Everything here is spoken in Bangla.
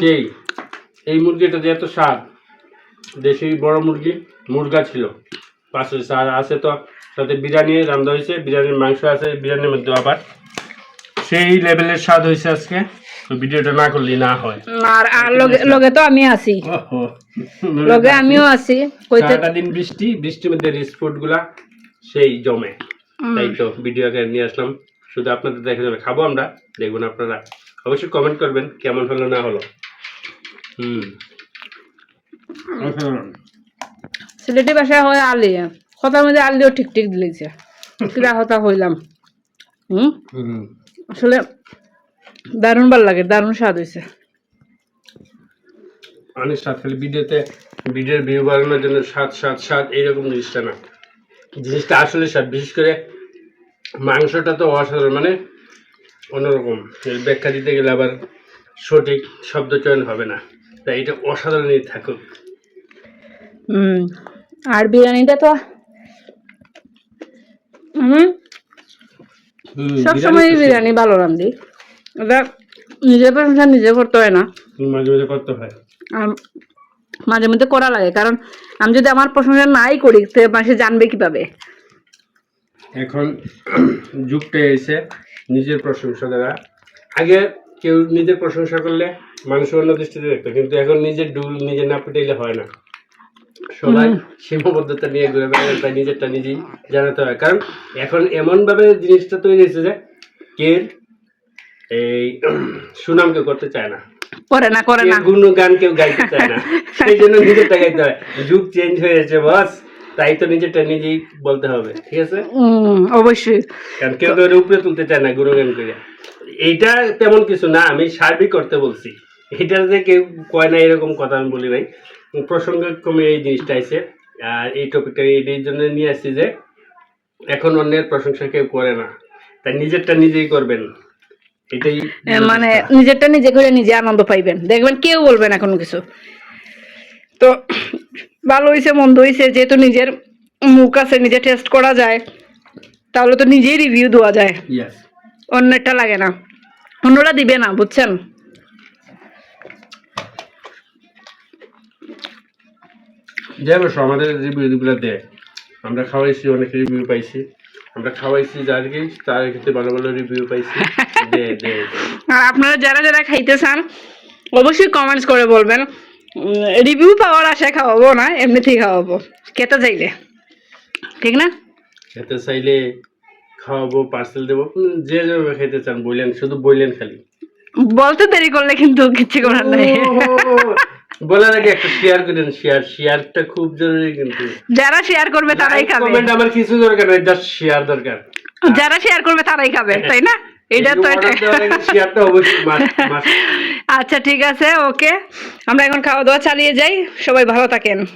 সেই এই মুরগিটা যে এত স্বাদ দেশি বড় মুরগি মুরগা ছিল। পাশে আর আছে তো সাথে বিরিয়ানি রান্না হয়েছে বিরিয়ানির মাংস আছে বিরিয়ানির মধ্যে আবার। সেই লেভেলের স্বাদ হয়েছে আজকে তো ভিডিওটা না করলে না হয়। আর লগে তো আমি আছি। লগে আমিও আছি সারাটা দিন বৃষ্টি বৃষ্টির মধ্যে রিসপোর্টগুলা সেই জমে। তাই তো ভিডিও নিয়ে আসলাম। শুধু আপনাদের দেখা যাবে খাব আমরা দেখবেন আপনারা অবশ্যই কমেন্ট করবেন কেমন হলো না হলো। হুম। সিলেটি ভাষায় হয় আলি কথার মধ্যে আলিও ঠিক ঠিক দিলেছে কিরা কথা হইলাম হুম? হুম। আসলে দারুণ ভালো লাগে দারুণ স্বাদ হয়েছে অনেক স্বাদ খালি ভিডিওতে ভিডিওর ভিউ বাড়ানোর জন্য স্বাদ স্বাদ স্বাদ এইরকম জিনিসটা না। জিনিসটা আসলে স্বাদ বিশেষ করে মাংসটা তো অসাধারণ মানে অন্যরকম। ব্যাখ্যা দিতে গেলে আবার সঠিক শব্দ চয়ন হবে না। তাই এটা অসাধারণই থাকুক। আর বিরিয়ানিটা তো সবসময় বিরিয়ানি ভালো রান্ধি এটা নিজের প্রশংসা নিজে করতে হয় না। মাঝে মাঝে করতে হয়। আর মাঝে মধ্যে করা লাগে কারণ আমি যদি আমার প্রশংসা নাই করি তো মানুষে জানবে কীভাবে? এখন যুগটা এসে নিজের প্রশংসা দ্বারা। আগে কেউ নিজের প্রশংসা করলে মানুষ অন্য দৃষ্টিতে দেখতো কিন্তু এখন নিজের ডুল নিজে না পেটাইলে হয় না। সবাই সীমাবদ্ধতা নিয়ে ঘুরে বেড়ায় তাই নিজেরটা নিজেই জানাতে হয়। কারণ এখন এমনভাবে জিনিসটা তৈরি হয়েছে যে কে এই সুনাম কেউ করতে চায় না। করে না করে না। গুণ গান কেউ গাইতে চায় না। সেই জন্য নিজেরটা গাইতে হয়। যুগ চেঞ্জ হয়েছে বস তাই তো নিজেরটা নিজেই বলতে হবে ঠিক আছে? অবশ্যই। কারণ কেউ কেউ উপরে তুলতে চায় না গুণগান করে এইটা তেমন কিছু না আমি সার্বিক করতে বলছি। এটার যে কেউ কয় না এরকম কথা আমি বলি নাই। প্রসঙ্গক্রমে এই জিনিসটা আছে আর এই টপিকটা এই জন্য নিয়ে আসছি যে এখন অন্যের প্রশংসা কেউ করে না। তাই নিজেরটা নিজেই করবেন। এটাই মানে নিজেরটা নিজে করে নিজে আনন্দ পাইবেন। দেখবেন কেউ বলবেন না কোনো কিছু। তো ভালো হয়েছে মন্দ হয়েছে যেহেতু নিজের মুখ আছে নিজে টেস্ট করা যায় তাহলে তো নিজেই রিভিউ দেওয়া যায়। অন্যটা লাগে না। অন্যরা দিবে না বুঝছেন? যে অবশ্য আমাদের রিভিউগুলো দেয়। আমরা খাওয়াইছি অনেক রিভিউ পাইছি। আমরা খাওয়াইছি তার ক্ষেত্রে ভালো ভালো রিভিউ পাইছি। দে দে দে। আর আপনারা যারা যারা খাইতে চান অবশ্যই কমেন্টস করে বলবেন। রিভিউ পাওয়ার আশায় খাওয়াবো না এমনিতেই খাওয়াবো। খেতে চাইলে। ঠিক না? খেতে চাইলে খাওয়াবো পার্সেল দেবো। যে যেভাবে খেতে চান বললেন শুধু বললেন খালি। বলতে দেরি করলে কিন্তু কিচ্ছু করার নাই। বলার আগে একটা শেয়ার করেন শেয়ার শেয়ারটা খুব জরুরি কিন্তু। যারা শেয়ার করবে তারাই খাবে। কমেন্ট আমার কিছু দরকার নেই জাস্ট শেয়ার দরকার। যারা শেয়ার করবে তারাই খাবে তাই না? এটা তো। আচ্ছা ঠিক আছে ওকে। আমরা এখন খাওয়া দাওয়া চালিয়ে যাই। সবাই ভালো থাকেন।